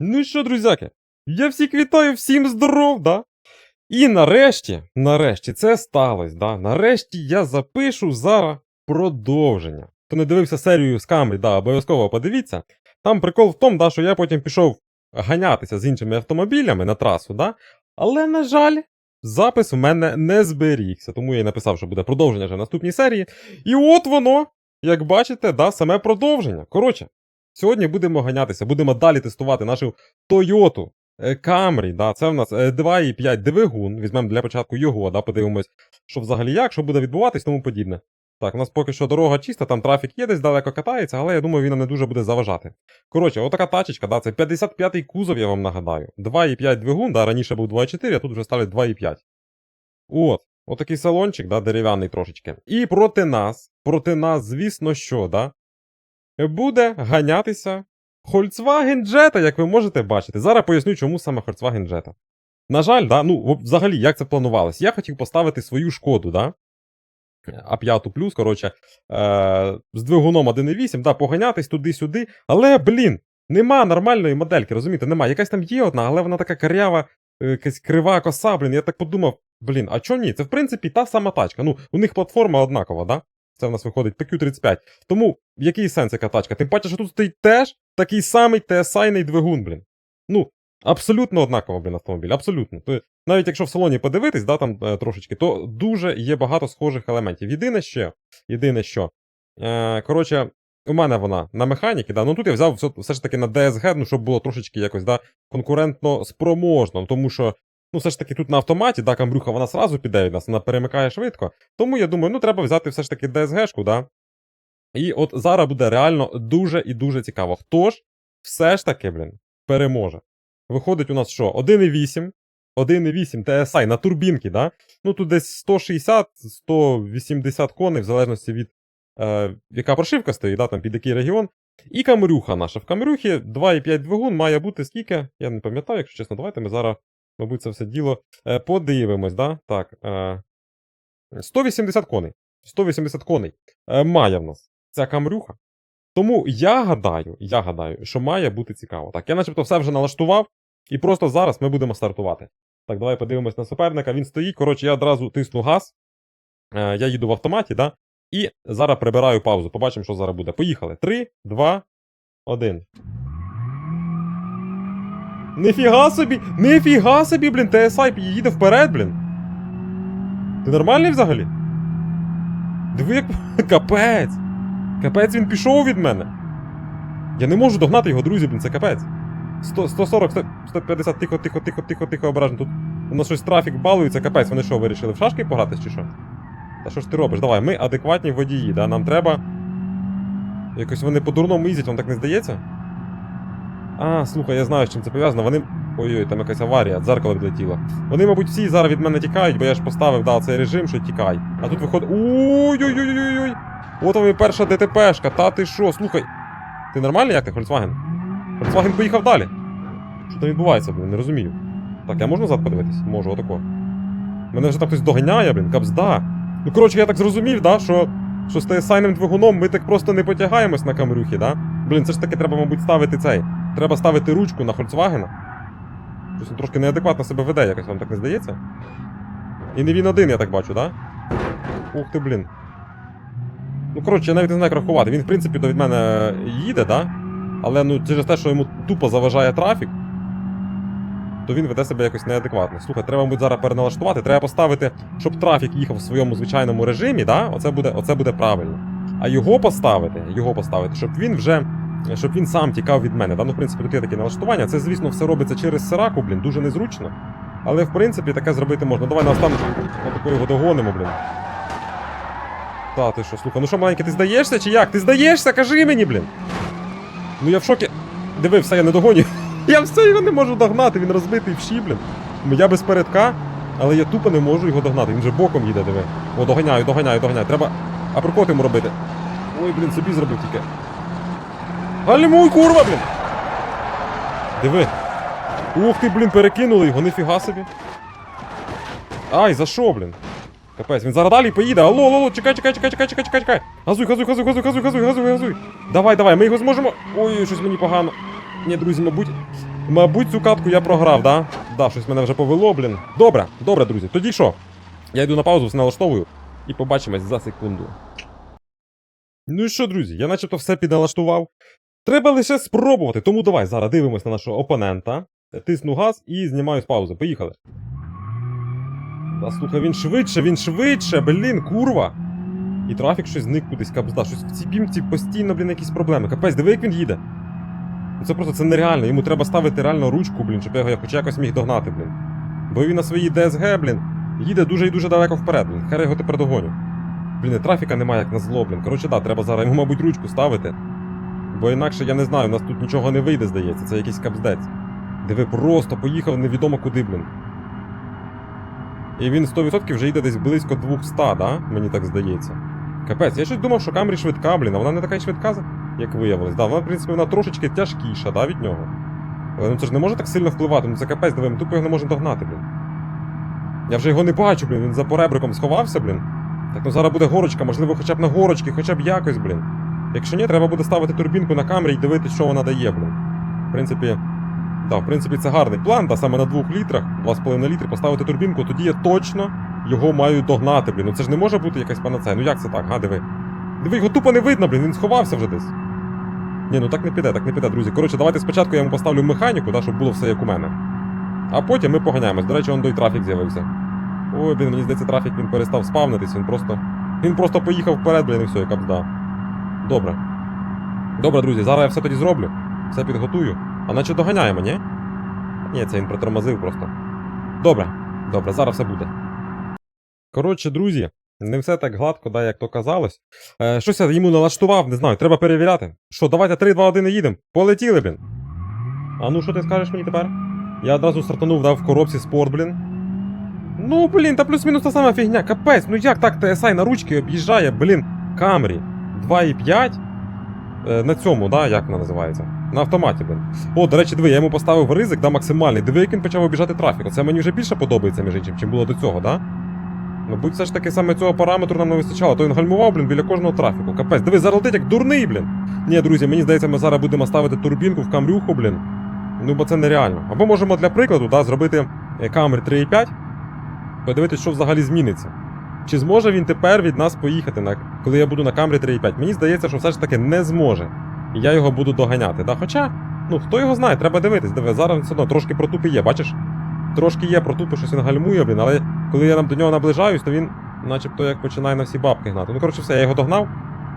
Ну що, друзяки, я всіх вітаю, всім здоров, да? І нарешті, нарешті, це сталося, да? Нарешті я запишу зараз продовження. Хто не дивився серію з камері, да, обов'язково подивіться. Там прикол в тому, да, що я потім пішов ганятися з іншими автомобілями на трасу, да? але, на жаль, запис у мене не зберігся, тому я й написав, що буде продовження вже в наступній серії. І от воно, як бачите, да, саме продовження. Коротше, Сьогодні будемо ганятися, будемо далі тестувати нашу Toyota е, Camry. Да, це в нас е, 2,5 двигун. Візьмемо для початку його, да, подивимось, що взагалі як, що буде відбуватись, тому подібне. Так, у нас поки що дорога чиста, там трафік є, десь далеко катається, але я думаю, він не дуже буде заважати. Коротше, отака тачечка, да, це 55-й кузов, я вам нагадаю. 2,5 двигун, да, раніше був 2,4, а тут вже ставлять 2,5. От, отакий салончик, да, дерев'яний трошечки. І проти нас, проти нас, звісно, що, да, буде ганятися Volkswagen Jetta, як ви можете бачити. Зараз поясню, чому саме Volkswagen Jetta. На жаль, да, ну, взагалі, як це планувалось? Я хотів поставити свою шкоду, да? А5 плюс, коротше, е- з двигуном 1.8, да, поганятись туди-сюди. Але, блін, нема нормальної модельки, розумієте? Нема. Якась там є одна, але вона така карява, е, якась крива коса, блін. Я так подумав, блін, а чого ні? Це в принципі та сама тачка. Ну, у них платформа однакова, да? Це в нас виходить PQ35. Тому який сенс яка тачка? Тим паче, що тут стоїть теж такий самий TSI-ний двигун, блін. Ну, абсолютно однаково, блін, автомобіль, абсолютно. То, навіть якщо в салоні подивитись, да, там е, трошечки, то дуже є багато схожих елементів. Єдине що, єдине що, е, коротше, у мене вона на механіки, да, ну тут я взяв все, все ж таки на DSG, ну, щоб було трошечки якось, да, конкурентно спроможно, тому що, ну, все ж таки тут на автоматі, да, камбрюха, вона сразу піде від нас, вона перемикає швидко. Тому я думаю, ну треба взяти все ж таки DSG-шку, да. І от зараз буде реально дуже і дуже цікаво. Хто ж все ж таки, блін, переможе? Виходить у нас що? 1,8, 1,8 TSI на турбінки, да? Ну тут десь 160-180 коней, в залежності від е, яка прошивка стоїть, да, там під який регіон. І камерюха наша. В камерюхі 2,5 двигун має бути скільки? Я не пам'ятаю, якщо чесно, давайте ми зараз, мабуть, це все діло е, подивимось, да? Так. Е, 180 коней. 180 коней е, має в нас ця камрюха. Тому я гадаю, я гадаю, що має бути цікаво. Так, я начебто все вже налаштував, і просто зараз ми будемо стартувати. Так, давай подивимось на суперника. Він стоїть. Коротше, я одразу тисну газ. Е, я їду в автоматі, да? І зараз прибираю паузу. Побачимо, що зараз буде. Поїхали. 3, 2, 1. Нифіга собі! Нифіга собі, блін, TSI їде вперед, блін. Ти нормальний взагалі? Диви, як. Капець! Капець він пішов від мене. Я не можу догнати його, друзі, блін, це капець. 100, 140, 100, 150, тихо, тихо, тихо, тихо, тихо, обережно. Тут у нас щось трафік балується, капець. Вони що, вирішили в шашки погратись чи що? Та що ж ти робиш? Давай, ми адекватні водії, да? Нам треба. Якось вони по-дурному їздять, вам так не здається? А, слухай, я знаю, з чим це пов'язано. Вони. Ой-ой, там якась аварія, дзеркало відлетіло. Вони, мабуть, всі зараз від мене тікають, бо я ж поставив да, цей режим, що тікай. А тут виходить. Ой-ой-ой-ой-ой! От вам і перша ДТПшка, та ти що, слухай. Ти нормальний як ти, Volkswagen? Volkswagen поїхав далі. Що там відбувається, блін, не розумію. Так, я можу назад подивитись? Можу, отако. Мене вже так хтось доганяє, блін, капзда. Ну, коротше, я так зрозумів, да, що, що з тесайним двигуном ми так просто не потягаємось на камерюхі, да? Блін, це ж таки треба, мабуть, ставити цей. Треба ставити ручку на Volkswagen. Щось він трошки неадекватно себе веде, якось вам так не здається? І не він один, я так бачу, да? Ух ти, блін. Ну, коротше, я навіть не знаю, як рахувати. Він, в принципі, до від мене їде, да? Але ну, через те, що йому тупо заважає трафік, то він веде себе якось неадекватно. Слухай, треба, мабуть, зараз переналаштувати. Треба поставити, щоб трафік їхав в своєму звичайному режимі, да? Оце буде, оце буде правильно. А його поставити, його поставити, щоб він вже. Щоб він сам тікав від мене. Да? Ну, в принципі, тут є такі налаштування. Це, звісно, все робиться через сираку, блін, дуже незручно. Але в принципі таке зробити можна. Давай наостанок отако його догонимо, блін. Та, ти що, слухай, ну що, маленький, ти здаєшся чи як? Ти здаєшся? Кажи мені, блін. Ну я в шокі. Диви, все, я не догоню. Я все його не можу догнати, він розбитий в щі, блін. Ну, Я без передка, але я тупо не можу його догнати. Він вже боком їде, диви. О, доганяю, доганяю, доганяю. Треба апрокот йому робити. Ой, блін, собі зробив тільки. Гальмуй, курва, блін! Диви. Ух ти, блін, перекинули його, ніфіга собі. Ай, за що, блін? Капець, він зараз далі поїде. Алло, алло, чекай, чекай, чекай, чекай, чекай, чекай, чекай. Газуй, газуй, газуй, газуй, газуй, газуй, газуй, газуй. Давай, давай, ми його зможемо. Ой, щось мені погано. Ні, друзі, мабуть. Мабуть, цю катку я програв, да? Да, щось мене вже повело, блін. Добре, добре, друзі. Тоді що? Я йду на паузу, все налаштовую. І побачимось за секунду. Ну і що, друзі? Я начебто все підналаштував. Треба лише спробувати, тому давай зараз дивимось на нашого опонента. Тисну газ і знімаю з паузи. Поїхали. Та слухай, він швидше, він швидше, блін, курва. І трафік щось зник кудись, кабзда. Щось в цій бімці постійно, блін, якісь проблеми. Капець, диви, як він їде. Це просто це нереально. Йому треба ставити реально ручку, блін, щоб я його хоч якось міг догнати, блін. Бо він на своїй ДСГ, блін, їде дуже і дуже далеко вперед, блін. Хай його тепер догоню. Блін, трафіка немає як на зло, блін. Коротше, да, треба зараз йому, мабуть, ручку ставити. Бо інакше я не знаю, у нас тут нічого не вийде, здається, це якийсь капздець. Диви, просто поїхав невідомо куди, блін. І він 100% вже їде десь близько 200, да? Мені так здається. Капець, я щось думав, що Камрі швидка, блін, а вона не така й швидка, як виявилось. Да, вона, в принципі, вона трошечки тяжкіша, да, від нього. Але ну це ж не може так сильно впливати, ну це капець, диви, ми тупо його не можемо догнати, блін. Я вже його не бачу, блін, він за поребриком сховався, блін. Так ну зараз буде горочка, можливо, хоча б на горочки, хоча б якось, блін. Якщо ні, треба буде ставити турбінку на камері і дивитися, що вона дає, блін. В принципі, да, в принципі, це гарний план, та саме на 2 літрах, 2,5 літри поставити турбінку, тоді я точно його маю догнати, блін. Ну це ж не може бути якась панацея. Ну як це так, га, диви. Диви, його тупо не видно, блін, він сховався вже десь. Ні, ну так не піде, так не піде, друзі. Коротше, давайте спочатку я йому поставлю механіку, да, щоб було все як у мене. А потім ми поганяємось. До речі, он той трафік з'явився. Ой, блін, мені здається, трафік він перестав спавнитись, він просто. Він просто поїхав вперед, блін, і все, яка бда. Добре. Добре, друзі, зараз я все тоді зроблю. Все підготую. А наче доганяємо, ні? Ні, це він притормозив просто. Добре, добре, зараз все буде. Коротше, друзі, не все так гладко, да, як то казалось. Е, щось я йому налаштував, не знаю, треба перевіряти. Що, давайте 3, 2, 1 і їдемо. Полетіли, блін. А ну що ти скажеш мені тепер? Я одразу стартанув, дав в коробці спорт, блін. Ну, блін, та плюс-мінус та сама фігня. Капець, ну як так TSI на ручки об'їжджає, блін, Камрі 2,5 е, на цьому, да, як вона називається? На автоматі, блін. О, до речі, диви, я йому поставив ризик, да, максимальний. Диви, як він почав обіжати трафік. Оце мені вже більше подобається, між іншим, чим було до цього, да? Мабуть, все ж таки саме цього параметру нам не вистачало, то він гальмував, блін, біля кожного трафіку. Капець, диви, зараз летить як дурний, блін. Ні, друзі, мені здається, ми зараз будемо ставити турбінку в камрюху, блін. Ну, бо це нереально. Або можемо для прикладу, да, зробити е, камері 3,5, подивитися, що взагалі зміниться. Чи зможе він тепер від нас поїхати, на, коли я буду на камері 3,5? Мені здається, що все ж таки не зможе. І я його буду доганяти. Да? Хоча, ну хто його знає, треба дивитись. Диви, зараз все одно трошки протупи є, бачиш? Трошки є протупи, щось він гальмує, блін, але коли я до нього наближаюсь, то він начебто як починає на всі бабки гнати. Ну, коротше, все, я його догнав,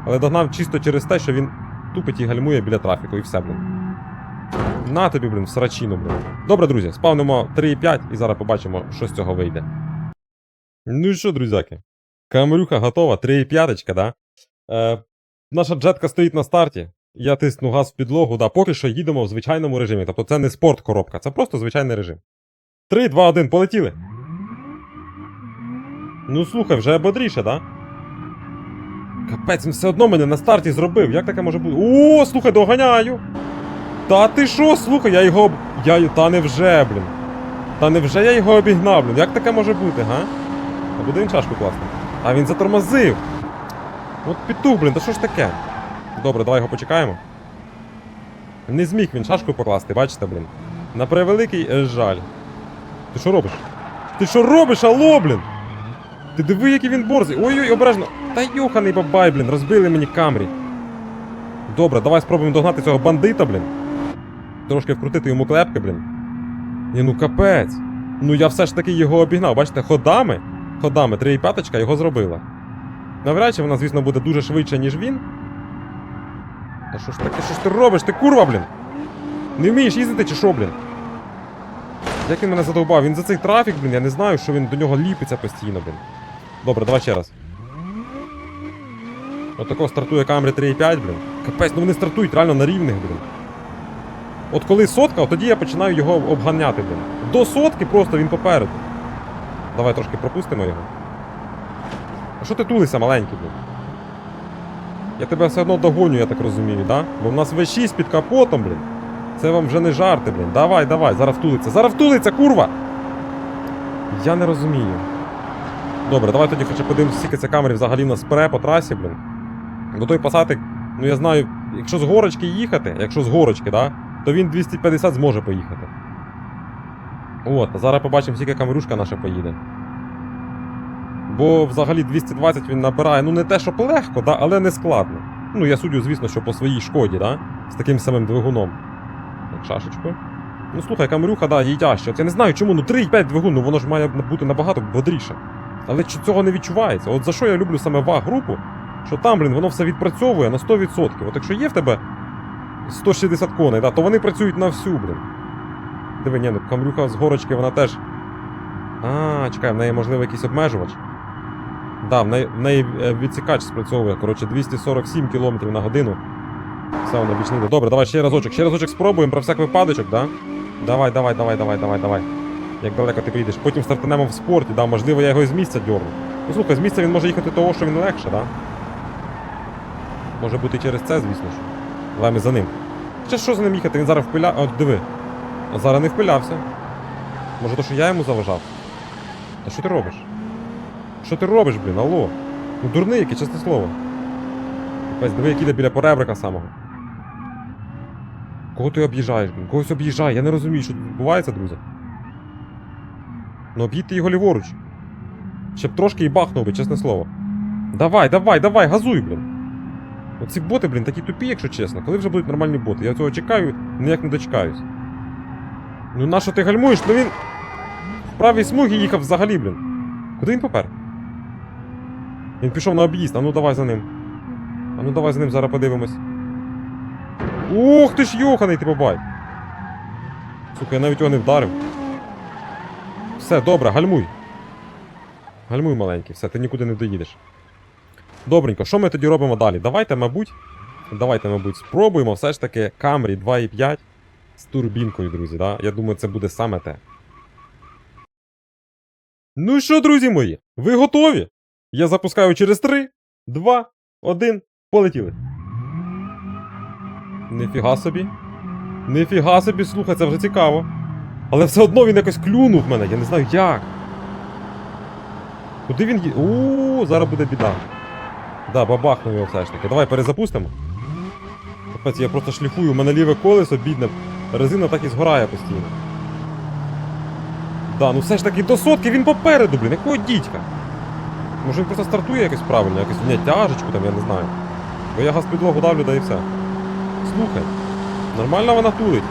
але догнав чисто через те, що він тупить і гальмує біля трафіку, і все, блін. На тобі, блін, срачину, блін. Добре, друзі, спавнимо 3,5 і зараз побачимо, що з цього вийде. Ну і що, друзяки? Камерюха готова, 3,5, да? Е, наша джетка стоїть на старті. Я тисну газ в підлогу, да, поки що їдемо в звичайному режимі. Тобто це не спорт коробка, це просто звичайний режим. 3, 2, 1, полетіли. Ну слухай, вже бодріше, да? Капець, він все одно мене на старті зробив. Як таке може бути? О, слухай, доганяю! Та ти що, слухай, я його. Я... Та невже, блін. Та невже я його обігнав, блін? Як таке може бути, га? А буде він чашку класти. А він затормозив. От петух, блін, та що ж таке? Добре, давай його почекаємо. Не зміг він чашку покласти, бачите, блін. На превеликий е, жаль. Ти що робиш? Ти що робиш, алло, блін? Ти диви, який він борзий. Ой-ой, обережно. Та йоханий бабай, блін, розбили мені камрі. Добре, давай спробуємо догнати цього бандита, блін. Трошки вкрутити йому клепки, блін. Ні, ну капець. Ну я все ж таки його обігнав. Бачите, ходами, ходами 3,5 його зробила. Навряд чи вона, звісно, буде дуже швидше, ніж він. Та що ж таке, що ж ти робиш? Ти курва, блін? Не вмієш їздити чи що, блін? Як він мене задовбав? Він за цей трафік, блін, я не знаю, що він до нього ліпиться постійно, блін. Добре, давай ще раз. Отако стартує камері 3,5, блін. Капець, ну вони стартують реально на рівних, блін. От коли сотка, от тоді я починаю його обганяти, блін. До сотки просто він попереду. Давай трошки пропустимо його. А що ти тулися, маленький, блін? Я тебе все одно догоню, я так розумію, да? Бо в нас V6 під капотом, блін. Це вам вже не жарти, блін. Давай, давай, зараз втулиться. Зараз втулиться, курва! Я не розумію. Добре, давай тоді хоча подивимося, скільки ця камері взагалі в нас пре по трасі, блін. Бо той пасатик, ну я знаю, якщо з горочки їхати, якщо з горочки, да, то він 250 зможе поїхати. От, а зараз побачимо, скільки камерушка наша поїде. Бо взагалі 220 він набирає, ну не те, щоб легко, да, але не складно. Ну, я суддю, звісно, що по своїй шкоді, да? з таким самим двигуном. Так, шашечку. Ну слухай, камерюха, да, їй тяжче. От я не знаю чому, ну 3,5 двигун, ну воно ж має бути набагато бодріше. Але ч- цього не відчувається. От за що я люблю саме ваг групу, що там, блін, воно все відпрацьовує на 100%. От якщо є в тебе 160 коней, да, то вони працюють на всю, блін. Диви, ні, ну камрюха з горочки, вона теж. А, чекай, в неї можливо якийсь обмежувач. Да, в неї, в неї е, відсікач спрацьовує, коротше, 247 км на годину. Все, вона більш не йде. Добре, давай ще разочок. Ще разочок спробуємо про всяк випадочок, да? Давай, давай, давай, давай, давай, давай. Як далеко ти приїдеш. Потім стартанемо в спорті, да, можливо, я його з місця дьорну. Ну слухай, з місця він може їхати того, що він легше, да? Може бути через це, звісно ж. Але ми за ним. Ще що за ним їхати? Він зараз впиля. От диви. Зараз не впилявся. Може то, що я йому заважав? Та що ти робиш? Що ти робиш, блін, алло? Ну дурний який, чесне слово. Ось диви, як іде біля поребрика самого. Кого ти об'їжджаєш, блін? Когось об'їжджає, я не розумію, що тут відбувається, друзі. Ну об'їдьте його ліворуч. Ще б трошки і бахнув би, чесне слово. Давай, давай, давай, газуй, блін. Оці боти, блін, такі тупі, якщо чесно. Коли вже будуть нормальні боти? Я цього чекаю, ніяк не дочекаюсь. Ну нащо ти гальмуєш? Ну він. В правій смугі їхав взагалі, блін. Куди він попер? Він пішов на об'їзд, а ну давай за ним. А ну давай за ним зараз подивимось. Ух ти ж йоханий, ти бабай. Сука, я навіть його не вдарив. Все, добре, гальмуй. Гальмуй маленький, все, ти нікуди не доїдеш. Добренько, що ми тоді робимо далі? Давайте, мабуть. Давайте, мабуть, спробуємо все ж таки Camry 2.5 з турбінкою, друзі. Да? Я думаю, це буде саме те. Ну що, друзі мої, ви готові? Я запускаю через 3, 2, 1, полетіли. Нифіга собі. Нифіга собі, слухай, це вже цікаво. Але все одно він якось клюнув мене, я не знаю як. Куди він є? Ууу, зараз буде біда. Да, бабахнув його все ж таки. Давай перезапустимо. Капець, я просто шліфую, у мене ліве колесо бідне. Резина так і згорає постійно. Да, ну все ж таки до сотки він попереду, блін, якого дідька? Може він просто стартує якось правильно, якось ні, тяжечку там, я не знаю. Бо я газ підлогу давлю, да і все. Слухай, нормально вона тулить.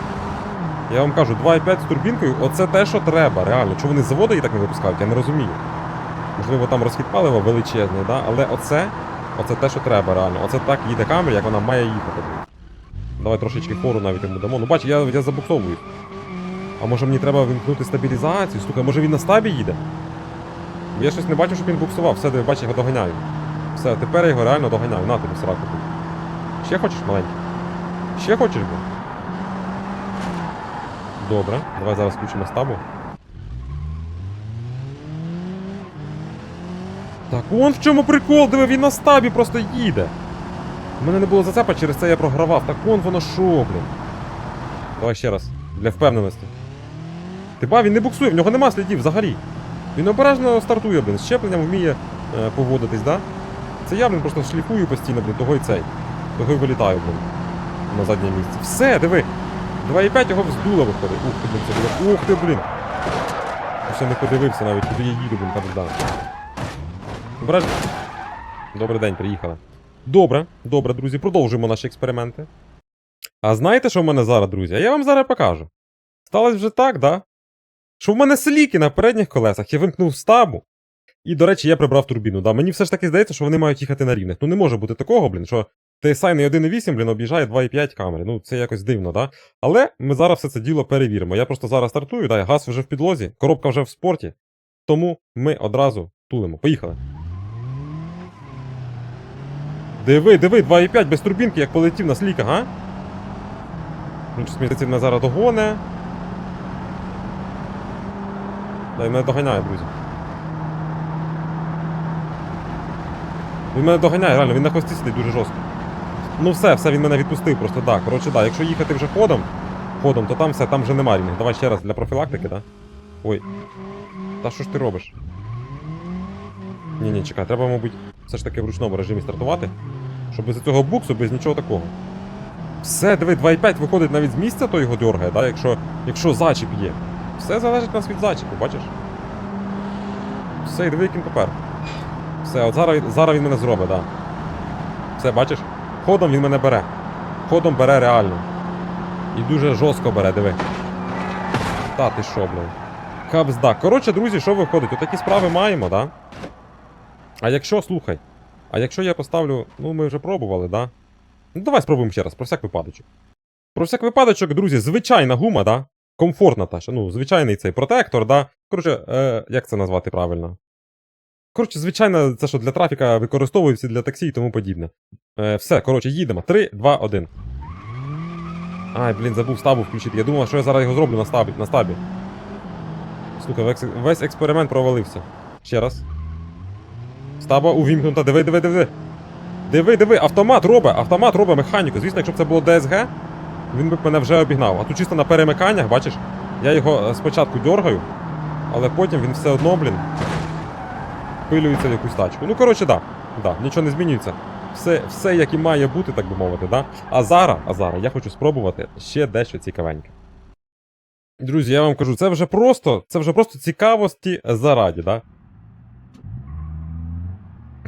Я вам кажу, 2,5 з турбінкою, оце те, що треба, реально. Чому вони з заводу її так не випускають, я не розумію. Можливо, там розхід палива величезний, да? але оце, оце те, що треба, реально. Оце так їде камера, як вона має їхати. Давай трошечки хору навіть йому дамо. Ну бач, я, я забуксовую. А може мені треба вимкнути стабілізацію? Слухай, може він на стабі їде? Я щось не бачу, щоб він буксував. Все, диви, бач, його доганяю. Все, тепер я його реально доганяю. На тобі сраку. Ще хочеш маленький? Ще хочеш, бо? Добре, давай зараз включимо стабу. Так, он в чому прикол, диви, він на стабі просто їде. У мене не було зацепа, через це я програвав. Так вон воно шо, блін. Давай ще раз, для впевненості. Ти ба, він не буксує, в нього нема слідів взагалі. Він обережно стартує, блін, з щепленням вміє е, поводитись, да? Це я, блін, просто шліфую постійно, блін, того і цей. Того й вилітаю, блін. На заднє місце. Все, диви! 2,5 його вздуло виходить. Ух ти, блін, це буде. Ух ти, блін! Я ще не подивився навіть, куди я їду, блін, капітан. Обережно. Добрий день, приїхали. Добре, добре, друзі, продовжуємо наші експерименти. А знаєте, що в мене зараз, друзі? А я вам зараз покажу. Сталося вже так, да? Що в мене сліки на передніх колесах, я вимкнув стабу. І, до речі, я прибрав турбіну. Да, мені все ж таки здається, що вони мають їхати на рівних. Ну не може бути такого, блін, що TSI не 1.8, блін, об'їжджає 2.5 камери. Ну, це якось дивно, да? Але ми зараз все це діло перевіримо. Я просто зараз стартую, да, газ вже в підлозі, коробка вже в спорті. Тому ми одразу тулимо. Поїхали. Диви, диви, 2,5 без турбінки, як полетів на сліка, га? Ну, щось мене зараз догоне. Да, мене доганяє, друзі. Він мене доганяє, реально, він на хвості сидить дуже жорстко. Ну все, все, він мене відпустив просто, так. Коротше, так, якщо їхати вже ходом, ходом, то там все, там вже нема рівних. Давай ще раз для профілактики, да? Ой. Та що ж ти робиш? Ні, ні, чекай, треба, мабуть, все ж таки в ручному режимі стартувати. Щоб без цього буксу, без нічого такого. Все, диви, 2,5 виходить навіть з місця, то його дергає, да? якщо, якщо зачіп є. Все залежить нас від зачіпу, бачиш? Все, і диви, яким тепер. Все, от зараз, зараз він мене зробить. Да. Все, бачиш? Ходом він мене бере. Ходом бере реально. І дуже жорстко бере, диви. Та ти що, блин. Кабзда. Коротше, друзі, що виходить? Отакі справи маємо, да? А якщо, слухай. А якщо я поставлю. Ну, ми вже пробували, да? Ну, давай спробуємо ще раз, про всяк випадочок. Про всяк випадочок, друзі, звичайна гума, да? Комфортна та ще, ну, звичайний цей протектор, да? Коротше, е, як це назвати правильно? Коротше, звичайно, це що для трафіка використовується для таксі і тому подібне. Е, все, коротше, їдемо. 3, 2, 1. Ай, блін, забув стабу включити. Я думав, що я зараз його зроблю на стабі. На стабі. Слухай, весь експеримент провалився. Ще раз. Стаба увімкнута. Диви, диви, диви. Диви, диви, автомат робить, автомат робить механіку. Звісно, якщо б це було ДСГ, він би мене вже обігнав. А тут чисто на перемиканнях, бачиш, я його е, спочатку дергаю, але потім він все одно, блін, пилюється в якусь тачку. Ну, коротше, да, да, нічого не змінюється. Все, все як і має бути, так би мовити, да? А зараз, а зараз я хочу спробувати ще дещо цікавеньке. Друзі, я вам кажу, це вже просто, це вже просто цікавості зараді, да?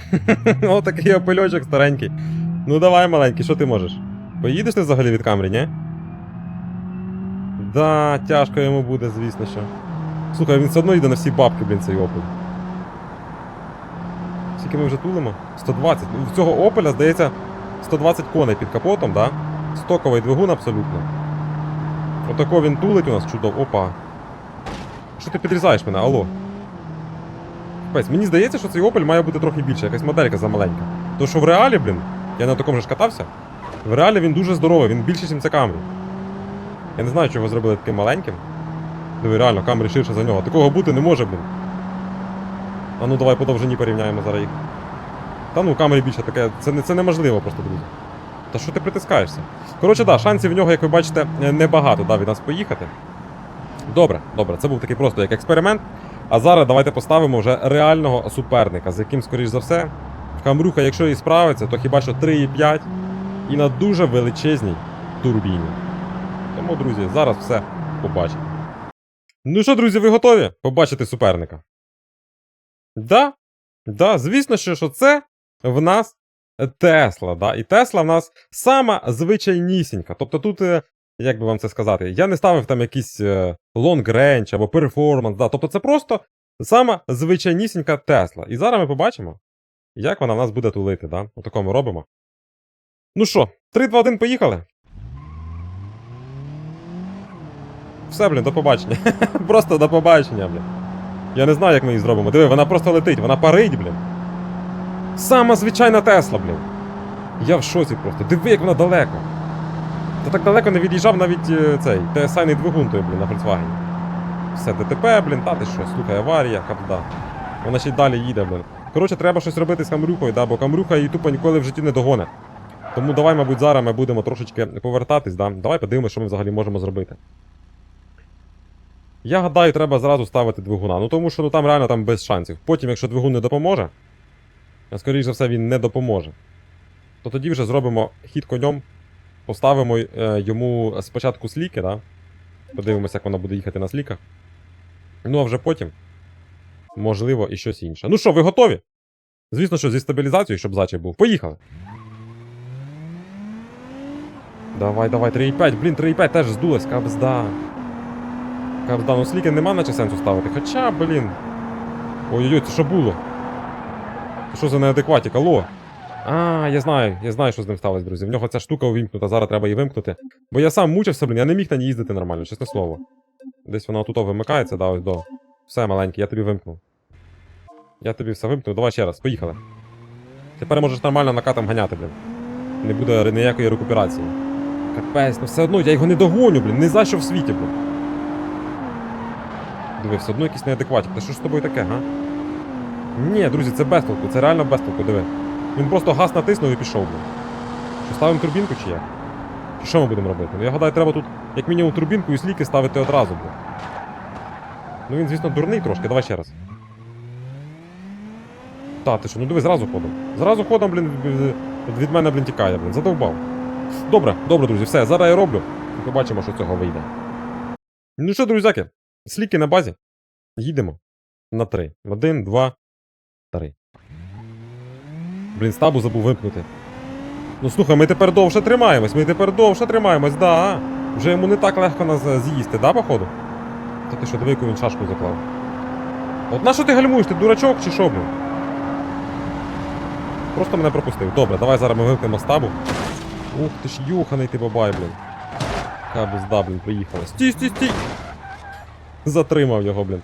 О, такий опильочок старенький. Ну давай, маленький, що ти можеш? Поїдеш ти взагалі від камері, ні? Да, тяжко йому буде, звісно що. Слухай, він все одно йде на всі бабки, блін, цей опель. Скільки ми вже тулимо? 120. Ну, в цього опеля, здається, 120 коней під капотом, да? Стоковий двигун абсолютно. Отако він тулить у нас чудово. Опа. Що ти підрізаєш мене, алло? Капець, мені здається, що цей Opel має бути трохи більше, якась моделька замаленька. Тому що в реалі, блін, я на такому ж катався. В реалі він дуже здоровий, він більший, ніж це Camry. Я не знаю, чого зробили таким маленьким. Диви, реально, Camry ширше за нього. Такого бути не може, блін. А ну давай по довжині порівняємо зараз їх. Та ну, Camry більше таке. Це, це неможливо просто, друзі. Та що ти притискаєшся? Коротше, да, шансів в нього, як ви бачите, небагато да, від нас поїхати. Добре, добре, це був такий просто як експеримент. А зараз давайте поставимо вже реального суперника, з яким, скоріш за все, Камрюха, якщо і справиться, то хіба що 3,5 і на дуже величезній турбіні. Тому, друзі, зараз все побачимо. Ну що, друзі, ви готові побачити суперника? Да, да, звісно, що, що це в нас Тесла. Да? І Тесла в нас сама звичайнісінька. Тобто тут, е, як би вам це сказати, я не ставив там якийсь е, long range або performance. Да? Тобто це просто сама звичайнісінька Тесла. І зараз ми побачимо, як вона в нас буде тулити. Да? Отако ми робимо. Ну що, 3, 2, 1, поїхали. Все, блін, до побачення. просто до побачення, блін. Я не знаю, як ми її зробимо. Диви, вона просто летить, вона парить, блін. Сама звичайна Тесла, блін. Я в шоці просто. Диви, як вона далеко. Та так далеко не від'їжджав навіть е, цей TSI двигун той, блін, на Volkswagen. Все, ДТП, блін, та ти що, слухай, аварія, капда. Вона ще й далі їде, блін. Коротше, треба щось робити з камрюхою, да, бо камрюха її тупо ніколи в житті не догоне. Тому давай, мабуть, зараз ми будемо трошечки повертатись, да. Давай подивимося, що ми взагалі можемо зробити. Я гадаю, треба зразу ставити двигуна. Ну тому що ну, там реально там без шансів. Потім, якщо двигун не допоможе, а скоріш за все він не допоможе, то тоді вже зробимо хід конем, поставимо е, йому спочатку сліки, да? подивимося, як вона буде їхати на сліках. Ну а вже потім, можливо, і щось інше. Ну що, ви готові? Звісно, що зі стабілізацією, щоб зачіп був. Поїхали. Давай, давай, 3,5. Блін, 3,5 теж здулась, кабзда. Кабзда, ну сліки нема наче сенсу ставити. Хоча, блін. Ой-ой-ой, це що було? Що за неадекватік? Алло? А, я знаю, я знаю, що з ним сталося, друзі. В нього ця штука увімкнута, зараз треба її вимкнути. Бо я сам мучився, блін, я не міг на ній їздити нормально, чесне слово. Десь вона тут вимикається, да, ось до. Все, маленький, я тобі вимкнув. Я тобі все вимкнув, давай ще раз, поїхали. Тепер можеш нормально накатом ганяти, блін. Не буде ніякої рекуперації. Капець, ну все одно, я його не догоню, блін, не за що в світі, блін. Диви, все одно якийсь неадекватік. Та що ж з тобою таке, га? Ні, друзі, це без толку, це реально без толку, диви. Він просто газ натиснув і пішов, блін. Що ставимо турбінку чи як? Чи що ми будемо робити? Ну я гадаю, треба тут як мінімум турбінку і сліки ставити одразу, блін. Ну він, звісно, дурний трошки, давай ще раз. Та, ти що, ну диви, зразу ходом. Зразу ходом, блін, від- мене, блін, тікає, блін, задовбав. Добре, добре, друзі, все, зараз я роблю. І побачимо, що цього вийде. Ну що, друзяки, сліки на базі. Їдемо. На три. Один, два, три. Блін, стабу забув вимкнути. Ну слухай, ми тепер довше тримаємось, ми тепер довше тримаємось, да. Вже йому не так легко нас е, з'їсти, да, походу? Та ти що, диви, яку він шашку заклав. От на що ти гальмуєш? Ти дурачок чи що, блін? Просто мене пропустив. Добре, давай зараз ми вимкнемо стабу. Ух ти ж юханий ти бабай, блін. Кабузда, блін, приїхала. Стій, стій, стій! Затримав його, блін.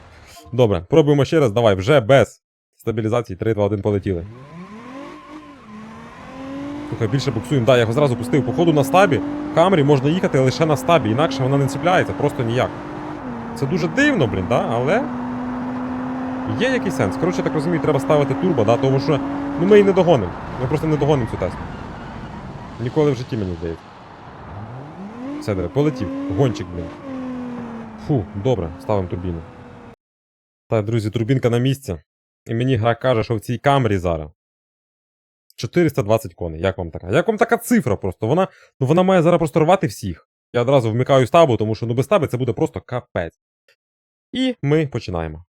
Добре, пробуємо ще раз, давай, вже без стабілізації 3, 2, 1 полетіли. Слухай, більше буксуємо. Да, я його зразу пустив. Походу на стабі. В камері можна їхати лише на стабі, інакше вона не ціпляється, просто ніяк. Це дуже дивно, блін, да? але. Є якийсь сенс. Коротше, так розумію, треба ставити турбо, да? тому що ну, ми її не догонимо. Ми просто не догонимо цю тесту. Ніколи в житті мені здається. Все, диви, полетів. Гончик, блін. Фу, добре, ставимо турбіну. Так, друзі, турбінка на місці. І мені гра каже, що в цій камері зараз 420 коней. Як вам така? Як вам така цифра просто? Вона, ну, вона має зараз просто рвати всіх. Я одразу вмикаю стабу, тому що ну без стаби це буде просто капець. І ми починаємо.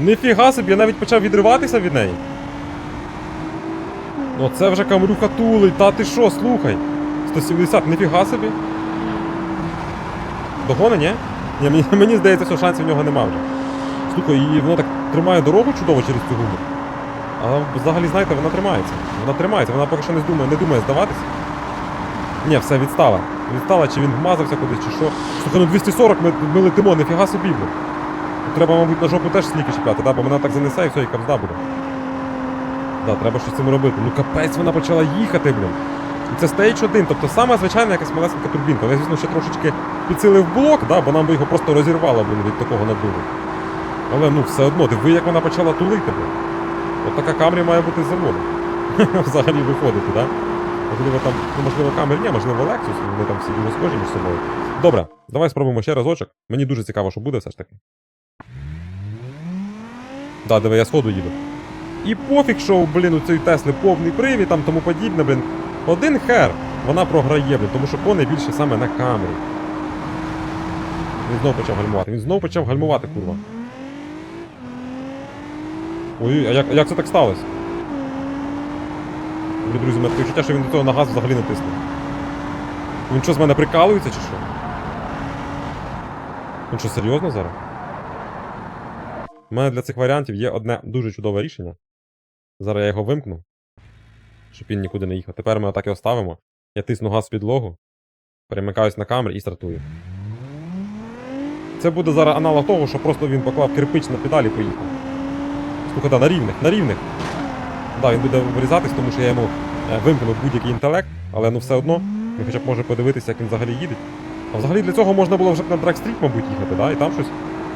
Ніфіга собі, я навіть почав відриватися від неї. Оце вже камрюха тулить, та ти що, слухай. 170, ніфіга собі. Догони, ні? Ні, мені здається, що шансів в нього нема вже. Слухай, і воно так тримає дорогу чудово через цю гуму. А взагалі, знаєте, вона тримається. Вона тримається, вона поки що не думає, не думає здаватися. Ні, все, відстала. Відстала, чи він вмазався кудись, чи що. Слухай, ну 240 ми, ми летимо, ніфіга собі, блін. Треба, мабуть, на жопу теж сліки чіпляти, да? бо вона так занесе і все, і капзда буде. Да, треба щось з цим робити. Ну капець вона почала їхати, блін. І це стейдж 1, тобто сама звичайна якась малесенька турбінка. Я, звісно, ще трошечки підсилив блок, да, бо нам би його просто розірвало блін, від такого надуву. Але ну все одно, диви, як вона почала тулити. От така камрі має бути з заводу. Взагалі виходити, так? Да? Можливо, там, ну, можливо, камері, ні, можливо, Lexus, вони там всі дуже схожі між собою. Добре, давай спробуємо ще разочок. Мені дуже цікаво, що буде все ж таки. Да, диви, я сходу їду. І пофіг, що, блін, у цієї Тесли повний привід, там тому подібне, блін. Один хер, вона програє, блін, тому що коней більше саме на камері. Він знов почав гальмувати. Він знов почав гальмувати, курва. Ой, а як, як це так сталося? Блін, друзі, мене таке відчуття, що він до цього на газ взагалі не. Він що з мене прикалується чи що? Він що, серйозно зараз? У мене для цих варіантів є одне дуже чудове рішення. Зараз я його вимкну, щоб він нікуди не їхав. Тепер ми отак його ставимо. Я тисну газ в підлогу, перемикаюсь на камері і стартую. Це буде зараз аналог того, що просто він поклав кирпич на педалі і поїхав. Слухай, да, на рівних, на рівних. Да, він буде вирізатись, тому що я йому е, вимкнув будь-який інтелект, але ну все одно він хоча б може подивитися, як він взагалі їде. А взагалі для цього можна було вже на Драгстріт, мабуть, їхати, да? і там щось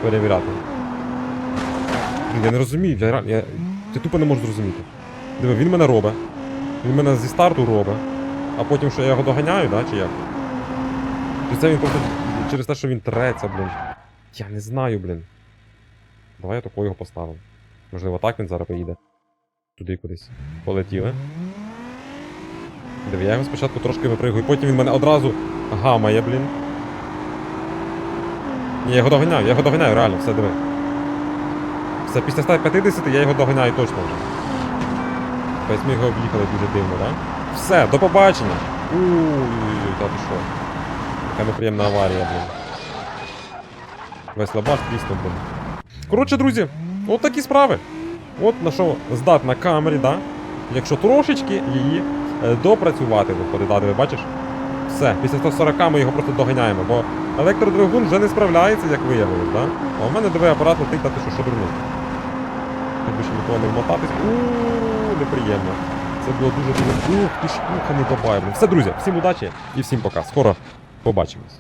перевіряти. Я не розумію, я, реально- я, я тупо не можу зрозуміти. Диви, він мене робить. Він мене зі старту робить. А потім що я його доганяю, да, чи як? Чи це він просто через те, що він треться, блін. Я не знаю, блін. Давай я такого його поставив. Можливо, так він зараз поїде. Туди кудись. Полетіли. Диви, я його спочатку трошки випригую, потім він мене одразу гамає, блін. Ні, я його доганяю, я його доганяю, реально, все диви. Все, після 150 я його доганяю точно вже. Тобто ми його об'їхали дуже дивно, так? Все, до побачення! Уй, та ти що? Яка неприємна аварія, блін. Весь лабаш тріснув, блін. Коротше, друзі, от такі справи. От на що здатна камері, да? Якщо трошечки її е, допрацювати виходить, да, ви бачиш? Все, після 140 ми його просто доганяємо, бо електродвигун вже не справляється, як виявилось, да? А у мене диви апарат летить, та що, що дурний. Якби ще нікого не вмотатись. Ууу, неприємно. Це було дуже дуже. Ух, ти ж уха не добавив. Все, друзі, всім удачі і всім пока. Скоро побачимось.